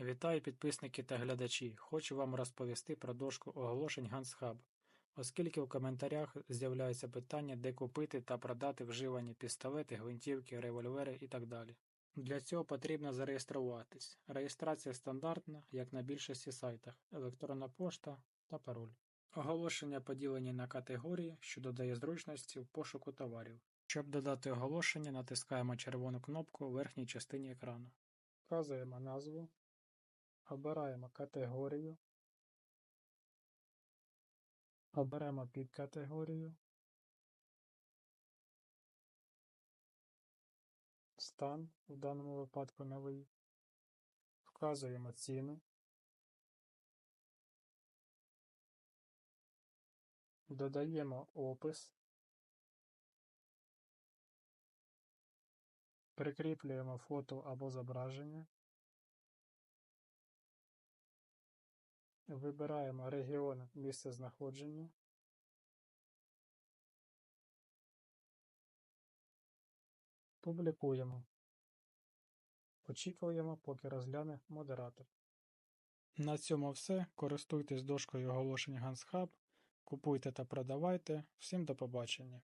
Вітаю підписники та глядачі! Хочу вам розповісти про дошку оголошень GansHub, оскільки у коментарях з'являються питання, де купити та продати вживані пістолети, гвинтівки, револьвери і так далі. Для цього потрібно зареєструватись. Реєстрація стандартна, як на більшості сайтах, електронна пошта та пароль. Оголошення поділені на категорії, що додає зручності в пошуку товарів. Щоб додати оголошення, натискаємо червону кнопку у верхній частині екрану. Вказуємо назву, обираємо категорію, оберемо підкатегорію, стан, в даному випадку новий, вказуємо ціну, додаємо опис, прикріплюємо фото або зображення, вибираємо регіон місцезнаходження, публікуємо. Очікуємо, поки розгляне модератор. На цьому все. Користуйтесь дошкою оголошень GansHub, купуйте та продавайте. Всім до побачення.